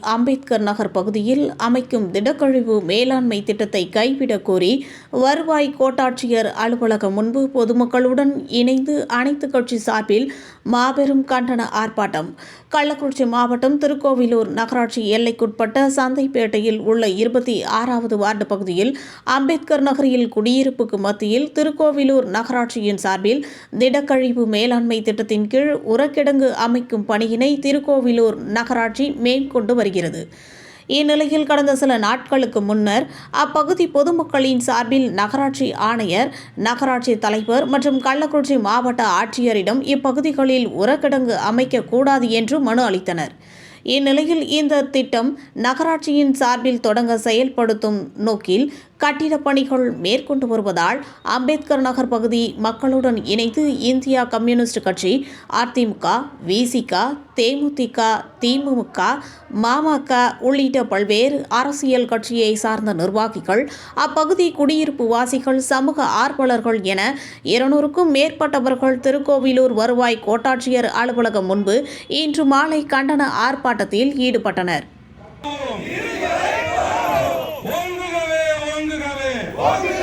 அம்பேத்கர் நகர் பகுதியில் அமைக்கும் திடக்கழிவு மேலாண்மை திட்டத்தை கைவிடக் கோரி வருவாய் கோட்டாட்சியர் அலுவலகம் முன்பு பொதுமக்களுடன் இணைந்து அனைத்து கட்சி சார்பில் மாபெரும் கண்டன ஆர்ப்பாட்டம். கள்ளக்குறிச்சி மாவட்டம் திருக்கோவிலூர் நகராட்சி எல்லைக்குட்பட்ட சந்தைப்பேட்டையில் உள்ள இருபத்தி ஆறாவது வார்டு பகுதியில் அம்பேத்கர் நகரில் குடியிருப்புக்கு மத்தியில் திருக்கோவிலூர் நகராட்சியின் சார்பில் திடக்கழிவு மேலாண்மை திட்டத்தின் கீழ் உரக்கிடங்கு அமைக்கும் பணியினை திருக்கோவிலூர் நகராட்சி மேற்கொண்டு வருகிறது. இந்நிலையில் கடந்த சில நாட்களுக்கு முன்னர் அப்பகுதி பொதுமக்களின் சார்பில் நகராட்சி ஆணையர் நகராட்சி தலைவர் மற்றும் கள்ளக்குறிச்சி மாவட்ட ஆட்சியரிடம் இப்பகுதிகளில் உரக்கிடங்கு அமைக்கக்கூடாது என்று மனு அளித்தனர். இந்நிலையில் இந்த திட்டம் நகராட்சியின் சார்பில் தொடங்க செயல்படுத்தும் நோக்கில் கட்டிடப் பணிகள் மேற்கொண்டு வருவதால் அம்பேத்கர் நகர் பகுதி மக்களுடன் இணைந்து இந்தியா கம்யூனிஸ்ட் கட்சி அதிமுக விசிக தேமுதிக திமுக மாமக உள்ளிட்ட பல்வேறு அரசியல் கட்சியை சார்ந்த நிர்வாகிகள் அப்பகுதி குடியிருப்பு வாசிகள் சமூக ஆர்வலர்கள் என இருநூறுக்கும் மேற்பட்டவர்கள் திருக்கோவிலூர் வருவாய் கோட்டாட்சியர் அலுவலகம் முன்பு இன்று மாலை கண்டன ஆர்ப்பாட்டத்தில் ஈடுபட்டனர். ಹೋಗಿ